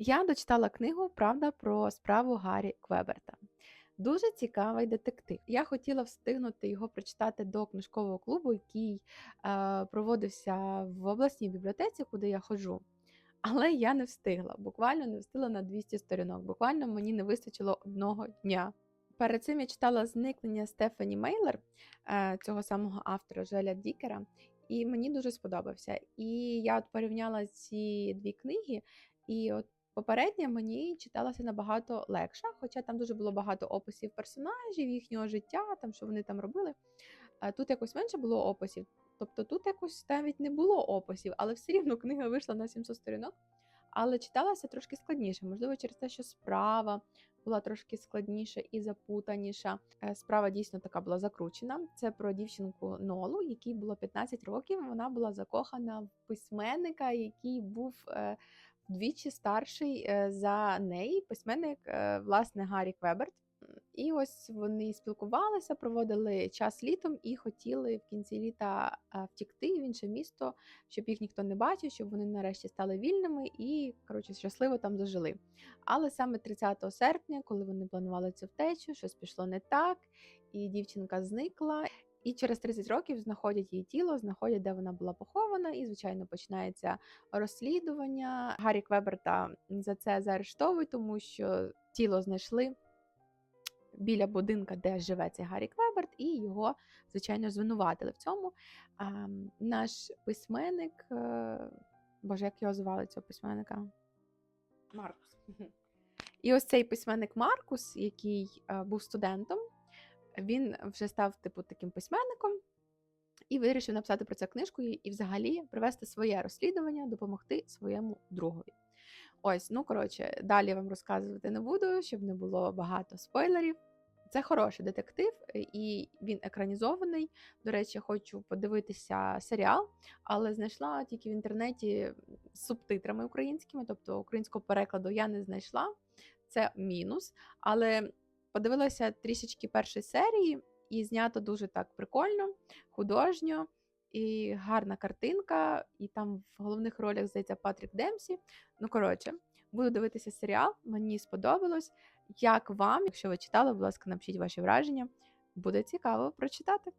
Я дочитала книгу Правда про справу Гаррі Квеберта. Дуже цікавий детектив. Я хотіла встигнути його прочитати до книжкового клубу, який е, проводився в обласній бібліотеці, куди я ходжу. Але я не встигла, буквально не встигла на 200 сторінок. Буквально мені не вистачило одного дня. Перед цим я читала зникнення Стефані Мейлер, е, цього самого автора Желя Дікера, і мені дуже сподобався. І я от порівняла ці дві книги, і от попередня мені читалася набагато легша, хоча там дуже було багато описів персонажів, їхнього життя, там що вони там робили. Тут якось менше було описів. Тобто тут якось навіть не було описів, але все рівно книга вийшла на 700 сторінок. Але читалася трошки складніше, можливо, через те, що справа була трошки складніша і запутаніша. Е, Справа дійсно така була закручена. Це про дівчинку Нолу, якій було 15 років. Вона була закохана в письменника, який був вдвічі старший е, за неї. Письменник, е, власне, Гаррі Квеберт. І ось вони спілкувалися, проводили час літом і хотіли в кінці літа е, втікти в інше місто, щоб їх ніхто не бачив, щоб вони нарешті стали вільними і коротше щасливо там зажили. Але саме 30 серпня, коли вони планували цю втечу, щось пішло не так, і дівчинка зникла. І через 30 років знаходять її тіло, знаходять, де вона була похована, і, звичайно, починається розслідування. Гаррі Квеберта за це заарештовують, тому що тіло знайшли біля будинка, де живе цей Гаррі Квеберт, і його, звичайно, звинуватили в цьому. А, наш письменник, е, боже, як його звали цього письменника? Маркус. І ось цей письменник Маркус, який е, був студентом, він вже став типу таким письменником. І вирішив написати про це книжку і, взагалі провести своє розслідування, допомогти своєму другові. Ось, ну коротше, далі вам розказувати не буду, щоб не було багато спойлерів. Це хороший детектив, е, і він екранізований. До речі, хочу подивитися серіал, але знайшла тільки в інтернеті з субтитрами українськими, тобто українського перекладу я не знайшла. Це мінус. Але подивилася трішечки першої серії, і знято дуже так прикольно, художньо. І гарна картинка, і там в головних ролях здається Патрік Демсі. Ну, коротше, буду дивитися серіал, мені сподобалось. Як вам, якщо ви читали, будь ласка, напишіть ваші враження. Буде цікаво прочитати.